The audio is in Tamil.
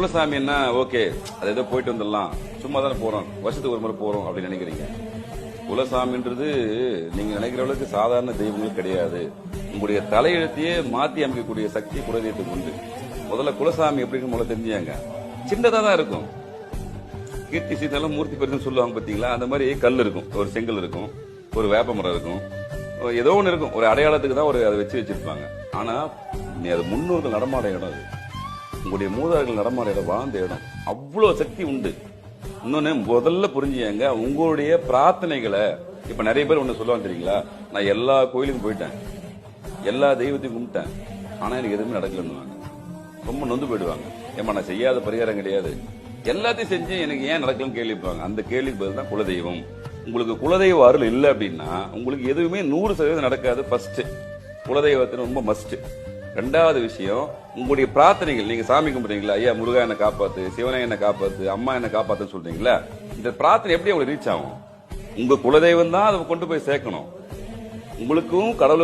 குலசாமின்னா ஓகே அது ஏதோ போயிட்டு வந்துடலாம். சும்மா தானே போறோம். வருஷத்துக்கு ஒரு முறை போறோம் அப்படின்னு நினைக்கிறீங்க. குலசாமின்றது நீங்க நினைக்கிற அளவுக்கு சாதாரண தெய்வங்கள் கிடையாது. உங்களுடைய தலையெழுத்தையே மாத்தி அமைக்கக்கூடிய சக்தி குலதெய்வத்துக்கு உண்டு. முதல்ல குலசாமி எப்படின்னு முதல்ல தெரிஞ்சாங்க சின்னதா தான் இருக்கும். கீர்த்தி சீதெல்லாம் மூர்த்தி பெருசுன்னு சொல்லுவாங்க பாத்தீங்களா? அந்த மாதிரி கல் இருக்கும். ஒரு செங்கல் இருக்கும். ஒரு வேப்ப மரம் இருக்கும். ஏதோ ஒன்று இருக்கும். ஒரு அடையாளத்துக்கு தான் ஒரு அதை வச்சு வச்சிருப்பாங்க. ஆனா நீ அது முன்னோர்கள் நடமாட இடம் அது. உங்களுடைய மூதார்கள் நடமாடையில வாழ்ந்த இடம். அவ்வளோ சக்தி உண்டு. இன்னொன்னு முதல்ல புரிஞ்சுங்க உங்களுடைய பிரார்த்தனைகளை இப்ப நிறைய பேர் ஒண்ணு சொல்லுவாங்க தெரியுங்களா? நான் எல்லா கோயிலுக்கும் போயிட்டேன். எல்லா தெய்வத்தையும் கும்பிட்டேன். ஆனா எனக்கு எதுவுமே நடக்கலன்னு ரொம்ப நொந்து போயிடுவாங்க. ஏமா நான் செய்யாத பரிகாரம் கிடையாது. எல்லாத்தையும் செஞ்சு எனக்கு ஏன் நடக்கலன்னு கேள்விப்பாங்க அந்த கேள்விக்கு பதில் தான் குலதெய்வம். உங்களுக்கு குலதெய்வ அருள் இல்லை அப்படின்னா உங்களுக்கு எதுவுமே நூறு சதவீதம் நடக்காது ஃபர்ஸ்ட் குலதெய்வத்தின் ரொம்ப மஸ்ட் ரெண்டாவது விஷயம் உங்களுடைய பிரார்த்தனைகள் நீங்க சாமி கும்பிடுறீங்களா? ஐயா முருகா என்ன காப்பாத்து சிவனை என்ன காப்பாத்து அம்மா என்ன காப்பாத்துன்னு சொல்றீங்களா? இந்த பிரார்த்தனை எப்படி உங்களுக்கு ரீச் ஆகும்? உங்க குலதெய்வம் தான் அதை கொண்டு போய் சேர்க்கணும். உங்களுக்கும் கடவுளுக்கும்